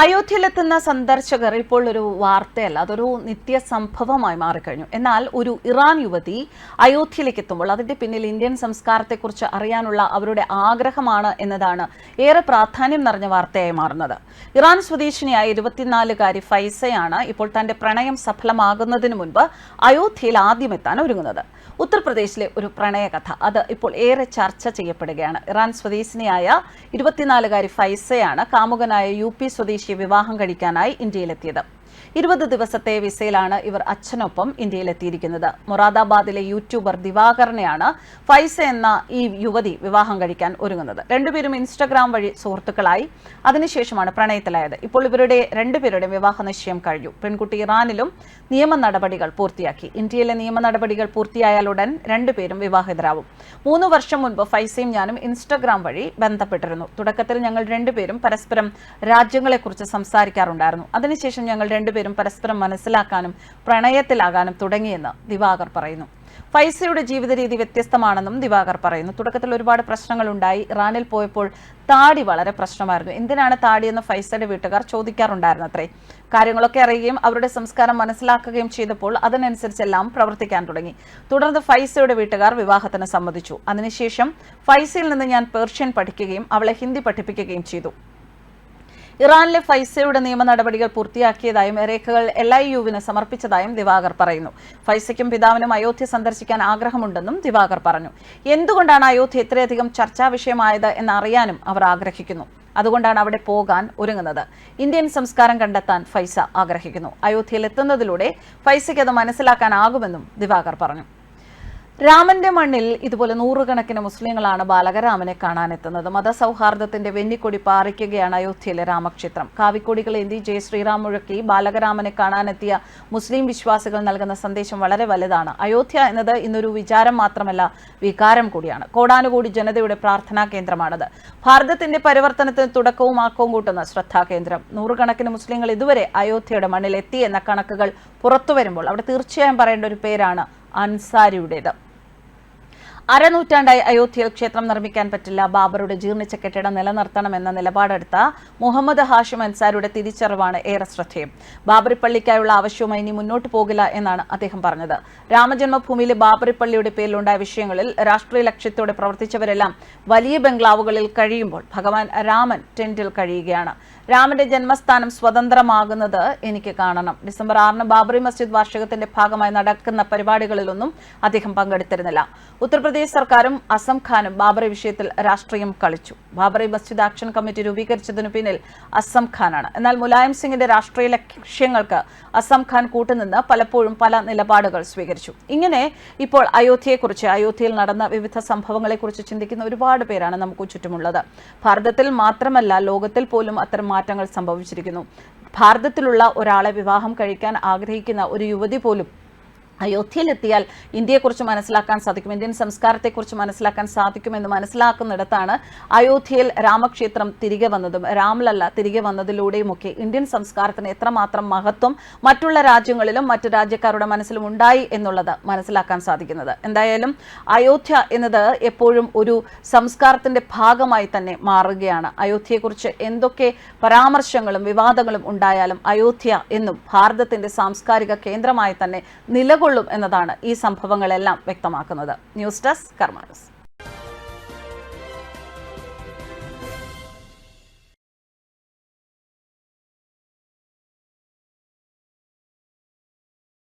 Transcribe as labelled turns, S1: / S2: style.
S1: അയോധ്യയിലെത്തുന്ന സന്ദർശകർ ഇപ്പോൾ ഒരു വാർത്തയല്ല അതൊരു നിത്യ സംഭവമായി മാറിക്കഴിഞ്ഞു. എന്നാൽ ഒരു ഇറാൻ യുവതി അയോധ്യയിലേക്ക് എത്തുമ്പോൾ അതിന്റെ പിന്നിൽ ഇന്ത്യൻ സംസ്കാരത്തെക്കുറിച്ച് അറിയാനുള്ള അവരുടെ ആഗ്രഹമാണ് എന്നതാണ് ഏറെ പ്രാധാന്യം നിറഞ്ഞ വാർത്തയായി മാറുന്നത്. ഇറാൻ സ്വദേശിനിയായ ഇരുപത്തിനാലുകാരി ഫൈസയാണ് ഇപ്പോൾ തന്റെ പ്രണയം സഫലമാകുന്നതിന് മുൻപ് അയോധ്യയിൽ ആദ്യം എത്താൻ ഒരുങ്ങുന്നത്. ഉത്തർപ്രദേശിലെ ഒരു പ്രണയകഥ അത് ഇപ്പോൾ ഏറെ ചർച്ച ചെയ്യപ്പെടുകയാണ്. ഇറാൻ സ്വദേശിനിയായ ഇരുപത്തിനാലുകാരി ഫൈസയാണ് കാമുകനായ യു പി സ്വദേശിയെ വിവാഹം കഴിക്കാനായി ഇന്ത്യയിലെത്തിയത് ഇരുപത് ദിവസത്തെ വിസയിലാണ് ഇവർ അച്ഛനൊപ്പം ഇന്ത്യയിലെത്തിയിരിക്കുന്നത്. മൊറാദാബാദിലെ യൂട്യൂബർ ദിവാകരനെയാണ് ഫൈസ എന്ന ഈ യുവതി വിവാഹം കഴിക്കാൻ ഒരുങ്ങുന്നത്. രണ്ടുപേരും ഇൻസ്റ്റഗ്രാം വഴി സുഹൃത്തുക്കളായി. അതിനുശേഷമാണ് പ്രണയത്തിലായത്. ഇപ്പോൾ ഇവരുടെ രണ്ടുപേരുടെ വിവാഹ നിശ്ചയം കഴിഞ്ഞു. പെൺകുട്ടി ഇറാനിലും നിയമ നടപടികൾ പൂർത്തിയാക്കി. ഇന്ത്യയിലെ നിയമ നടപടികൾ പൂർത്തിയായാലുടൻ രണ്ടുപേരും വിവാഹിതരാവും. മൂന്ന് വർഷം മുൻപ് ഫൈസയും ഞാനും ഇൻസ്റ്റഗ്രാം വഴി ബന്ധപ്പെട്ടിരുന്നു. തുടക്കത്തിൽ ഞങ്ങൾ രണ്ടുപേരും പരസ്പരം രാജ്യങ്ങളെക്കുറിച്ച് സംസാരിക്കാറുണ്ടായിരുന്നു. അതിനുശേഷം ഞങ്ങൾ രണ്ടുപേരും പരസ്പരം മനസ്സിലാക്കാനും പ്രണയത്തിലാകാനും തുടങ്ങിയെന്ന് ദിവാകർ പറയുന്നു. ഫൈസയുടെ ജീവിത രീതി വ്യത്യസ്തമാണെന്നും ദിവാകർ പറയുന്നു. തുടക്കത്തിൽ ഒരുപാട് പ്രശ്നങ്ങൾ ഉണ്ടായി ഇറാനിൽ പോയപ്പോൾ താടി വളരെ പ്രശ്നമായിരുന്നു. എന്തിനാണ് താടിയെന്ന് ഫൈസയുടെ വീട്ടുകാർ ചോദിക്കാറുണ്ടായിരുന്നു അത്രേ കാര്യങ്ങളൊക്കെ അറിയുകയും അവരുടെ സംസ്കാരം മനസ്സിലാക്കുകയും ചെയ്തപ്പോൾ അതിനനുസരിച്ചെല്ലാം പ്രവർത്തിക്കാൻ തുടങ്ങി. തുടർന്ന് ഫൈസയുടെ വീട്ടുകാർ വിവാഹത്തിന് സമ്മതിച്ചു. അതിനുശേഷം ഫൈസയിൽ നിന്ന് ഞാൻ പേർഷ്യൻ പഠിക്കുകയും അവളെ ഹിന്ദി പഠിപ്പിക്കുകയും ചെയ്തു. ഇറാനിലെ ഫൈസയുടെ നിയമ നടപടികൾ പൂർത്തിയാക്കിയതായും രേഖകൾ എൽ ഐ യുവിന് സമർപ്പിച്ചതായും ദിവാകർ പറയുന്നു. ഫൈസയ്ക്കും പിതാവിനും അയോധ്യ സന്ദർശിക്കാൻ ആഗ്രഹമുണ്ടെന്നും ദിവാകർ പറഞ്ഞു. എന്തുകൊണ്ടാണ് അയോധ്യ ഇത്രയധികം ചർച്ചാ വിഷയമായത് എന്നറിയാനും അവർ ആഗ്രഹിക്കുന്നു. അതുകൊണ്ടാണ് അവിടെ പോകാൻ ഒരുങ്ങുന്നത്. ഇന്ത്യൻ സംസ്കാരം കണ്ടെത്താൻ ഫൈസ ആഗ്രഹിക്കുന്നു. അയോധ്യയിൽ എത്തുന്നതിലൂടെ ഫൈസയ്ക്ക് അത് മനസ്സിലാക്കാനാകുമെന്നും ദിവാകർ പറഞ്ഞു. രാമന്റെ മണ്ണിൽ ഇതുപോലെ നൂറുകണക്കിന് മുസ്ലിങ്ങളാണ് ബാലകരാമനെ കാണാനെത്തുന്നത്. മതസൗഹാർദ്ദത്തിന്റെ വെന്നിക്കൊടി പാറിക്കുകയാണ് അയോധ്യയിലെ രാമക്ഷേത്രം. കാവിക്കൊടികൾ എന്തി ജയ ശ്രീറാം മുഴക്കി ബാലകരാമനെ കാണാനെത്തിയ മുസ്ലിം വിശ്വാസികൾ നൽകുന്ന സന്ദേശം വളരെ വലുതാണ്. അയോധ്യ എന്നത് ഇന്നൊരു വിചാരം മാത്രമല്ല വികാരം കൂടിയാണ്. കോടാനുകൂടി ജനതയുടെ പ്രാർത്ഥനാ കേന്ദ്രമാണത്. ഭാരതത്തിന്റെ പരിവർത്തനത്തിന് തുടക്കവും ആക്കവും കൂട്ടുന്ന ശ്രദ്ധാകേന്ദ്രം നൂറുകണക്കിന് മുസ്ലിങ്ങൾ ഇതുവരെ അയോധ്യയുടെ മണ്ണിൽ എത്തി എന്ന കണക്കുകൾ പുറത്തുവരുമ്പോൾ അവിടെ തീർച്ചയായും പറയേണ്ട ഒരു പേരാണ് അൻസാരിയുടേത്. അരനൂറ്റാണ്ടായി അയോധ്യയിൽ ക്ഷേത്രം നിർമ്മിക്കാൻ പറ്റില്ല. ബാബറുടെ ജീർണിച്ച കെട്ടിടം നിലനിർത്തണമെന്ന നിലപാടെടുത്ത മുഹമ്മദ് ഹാഷിം അൻസാരിയുടെ തിരിച്ചറിവാണ് ഏറെ ശ്രദ്ധേയം. ബാബറി പള്ളിക്കായുള്ള ആവശ്യവുമായി ഇനി മുന്നോട്ട് പോകില്ല എന്നാണ് അദ്ദേഹം പറഞ്ഞത്. രാമജന്മഭൂമിയിലെ ബാബറി പള്ളിയുടെ പേരിലുണ്ടായ വിഷയങ്ങളിൽ രാഷ്ട്രീയ ലക്ഷ്യത്തോടെ പ്രവർത്തിച്ചവരെല്ലാം വലിയ ബംഗ്ലാവുകളിൽ കഴിയുമ്പോൾ ഭഗവാൻ രാമൻ ടെന്റിൽ കഴിയുകയാണ്. രാമന്റെ ജന്മസ്ഥാനം സ്വതന്ത്രമാകുന്നത് എനിക്ക് കാണണം. ഡിസംബർ ആറിന് ബാബറി മസ്ജിദ് വാർഷികത്തിന്റെ ഭാഗമായി നടക്കുന്ന പരിപാടികളിലൊന്നും അദ്ദേഹം പങ്കെടുത്തിരുന്നില്ല. ഉത്തർപ്രദേശ് സർക്കാരും അസം ഖാനും ബാബറി വിഷയത്തിൽ രാഷ്ട്രീയം കളിച്ചു. ബാബറി മസ്ജിദ് ആക്ഷൻ കമ്മിറ്റി രൂപീകരിച്ചതിനു പിന്നിൽ അസം ഖാനാണ്. എന്നാൽ മുലായം സിംഗിന്റെ രാഷ്ട്രീയ ലക്ഷ്യങ്ങൾക്ക് അസം ഖാൻ കൂട്ടുനിന്ന് പലപ്പോഴും പല നിലപാടുകൾ സ്വീകരിച്ചു. ഇങ്ങനെ ഇപ്പോൾ അയോധ്യയെക്കുറിച്ച് അയോധ്യയിൽ നടന്ന വിവിധ സംഭവങ്ങളെക്കുറിച്ച് ചിന്തിക്കുന്ന ഒരുപാട് പേരാണ് നമുക്ക് ചുറ്റുമുള്ളത്. ഭാരതത്തിൽ മാത്രമല്ല ലോകത്തിൽ പോലും അത്തരം മാറ്റങ്ങൾ സംഭവിച്ചിരിക്കുന്നു. ഭാരതത്തിലുള്ള ഒരാളെ വിവാഹം കഴിക്കാൻ ആഗ്രഹിക്കുന്ന ഒരു യുവതി പോലും അയോധ്യയിലെത്തിയാൽ ഇന്ത്യയെക്കുറിച്ച് മനസ്സിലാക്കാൻ സാധിക്കും. ഇന്ത്യൻ സംസ്കാരത്തെക്കുറിച്ച് മനസ്സിലാക്കാൻ സാധിക്കുമെന്ന് മനസ്സിലാക്കുന്നിടത്താണ് അയോധ്യയിൽ രാമക്ഷേത്രം തിരികെ വന്നതും. രാമലല്ല തിരികെ വന്നതിലൂടെയുമൊക്കെ ഇന്ത്യൻ സംസ്കാരത്തിന് എത്രമാത്രം മഹത്വം മറ്റുള്ള രാജ്യങ്ങളിലും മറ്റു രാജ്യക്കാരുടെ മനസ്സിലും ഉണ്ടായി എന്നുള്ളത് മനസ്സിലാക്കാൻ സാധിക്കുന്നത്. എന്തായാലും അയോധ്യ എന്നത് എപ്പോഴും ഒരു സംസ്കാരത്തിന്റെ ഭാഗമായി തന്നെ മാറുകയാണ്. അയോധ്യയെക്കുറിച്ച് എന്തൊക്കെ പരാമർശങ്ങളും വിവാദങ്ങളും ഉണ്ടായാലും അയോധ്യ എന്നും ഭാരതത്തിന്റെ സാംസ്കാരിക കേന്ദ്രമായി തന്നെ നിലകൊള്ളും എന്നതാണ് ഈ സംഭവങ്ങളെല്ലാം വ്യക്തമാക്കുന്നത്. News desk കർമാനസ്.